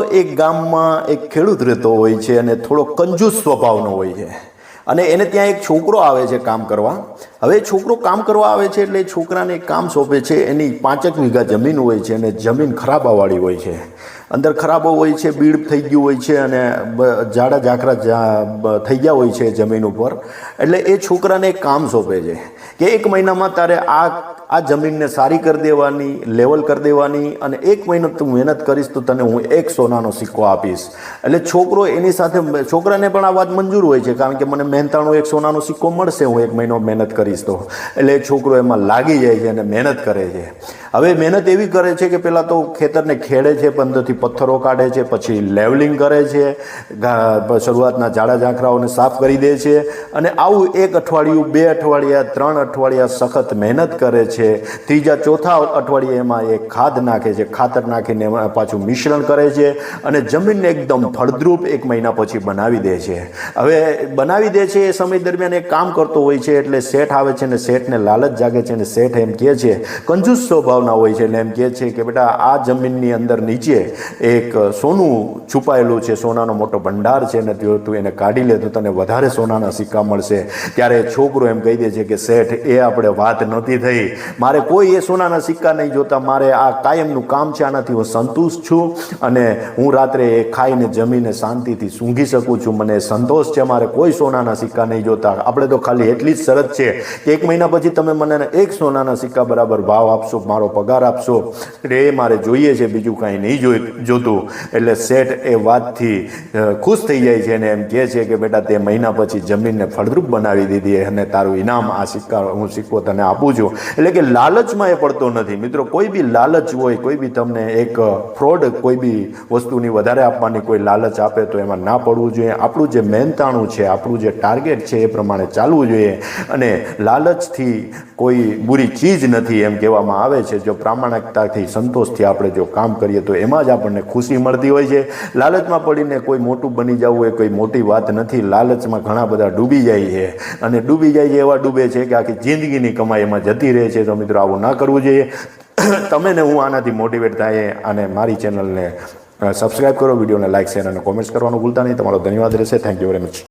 એક ગામમાં એક ખેડૂત રહેતો હોય છે અને થોડો કંજૂસ સ્વભાવનો હોય છે. અને એને ત્યાં એક છોકરો આવે છે કામ કરવા. હવે છોકરો કામ કરવા આવે છે એટલે છોકરાને કામ સોંપે છે. એની પાંચેક વીઘા જમીન હોય છે અને જમીન ખરાબાવાળી હોય છે. અંદર ખરાબો હોય છે, બીડ થઈ ગયું હોય છે અને જાડા ઝાકરા થઈ ગયા હોય છે જમીન ઉપર. એટલે એ છોકરાને કામ સોંપે છે કે એક મહિનામાં તારે આ આ જમીનને સારી કરી દેવાની લેવલ કરી દેવાની અને એક મહિનો તું મહેનત કરીશ તો તને હું એક સોનાનો સિક્કો આપીશ. એટલે છોકરો એની સાથે છોકરાને પણ આ વાત મંજૂર હોય છે કારણ કે મને મહેનતાણો એક સોનાનો સિક્કો મળશે હું એક મહિનો મહેનત કરીશ તો. એટલે છોકરો એમાં લાગી જાય છે અને મહેનત કરે છે. હવે મહેનત એવી કરે છે કે પહેલાં તો ખેતરને ખેડે છે, પંદરથી પથ્થરો કાઢે છે, પછી લેવલિંગ કરે છે શરૂઆતના જાડા ઝાંખરાઓને સાફ કરી દે છે અને આવું એક અઠવાડિયું, બે અઠવાડિયા, ત્રણ અઠવાડિયા સખત મહેનત કરે છે. ત્રીજા, ચોથા અઠવાડિયે એમાં એ ખાદ નાખે છે, ખાતર નાખીને એમાં પાછું મિશ્રણ કરે છે અને જમીનને એકદમ ફળદ્રુપ એક મહિના પછી બનાવી દે છે. હવે બનાવી દે છે એ સમય દરમિયાન એ કામ કરતો હોય છે એટલે શેઠ આવે છે અને શેઠને લાલચ જાગે છે અને શેઠ એમ કહે છે, કંજૂસ સ્વભાવના હોય છે એટલે એમ કહે છે કે બેટા, આ જમીનની અંદર નીચે એક સોનું છુપાયેલું છે, સોનાનો મોટો ભંડાર છે અને જો તું એને કાઢી લે તો તને વધારે સોનાના સિક્કા મળશે. ત્યારે છોકરો એમ કહી દે છે કે, શેઠ, એ આપણે વાત નહોતી થઈ. મારે કોઈ એ સોનાના સિક્કા નહીં જોતા. મારે આ કાયમનું કામ છે, આનાથી હું સંતુષ્ટ છું અને હું રાત્રે એ ખાઈને જમીને શાંતિથી સૂંઘી શકું છું. મને સંતોષ છે, મારે કોઈ સોનાના સિક્કા નહીં જોતા. આપણે તો ખાલી એટલી જ શરત છે કે એક મહિના પછી તમે મને એક સોનાના સિક્કા બરાબર ભાવ આપશો. મારો પગાર આપશો. એટલે એ મારે જોઈએ છે, બીજું કાંઈ નહીં જોઈ, જોતું. એટલે શેઠ એ વાતથી ખુશ થઈ જાય છે અને એમ કહે છે કે, બેટા, તે મહિના પછી જમીનને ફળદ્રુપ બનાવી દીધી અને તારું ઇનામ આ સિક્કા, હું સિક્કો તને આપું છું. એટલે કે લાલચમાં એ પડતો નથી. મિત્રો, કોઈ બી લાલચ હોય, કોઈ બી તમને એક ફ્રોડ કોઈ બી વસ્તુની વધારે આપવાની કોઈ લાલચ આપે તો એમાં ના પડવું જોઈએ. આપણું જે મહેનતાણું છે, આપણું જે ટાર્ગેટ છે એ પ્રમાણે ચાલવું જોઈએ. અને લાલચથી કોઈ બુરી ચીજ નથી એમ કહેવામાં આવે છે. જો પ્રામાણિકતાથી સંતોષથી આપણે જો કામ કરીએ, તો એમાં જ આપણને ખુશી મળતી હોય છે. લાલચમાં પડીને કોઈ મોટું બની જવું એ કોઈ મોટી વાત નથી. લાલચમાં ઘણા બધા ડૂબી જાય છે. અને ડૂબી જાય છે એવા ડૂબે છે કે આખી જિંદગીની કમાઈ એમાં જતી રહે છે. તો મિત્રો આવું ના કરવું જોઈએ. તમે ને હું આનાથી મોટિવેટ થાય અને મારી ચેનલને સબસ્ક્રાઈબ કરો, વિડીયોને લાઇક શેર અને કોમેન્ટ્સ કરવાનું ભૂલતા નહીં. તમારો ધન્યવાદ રહેશે. Thank you very much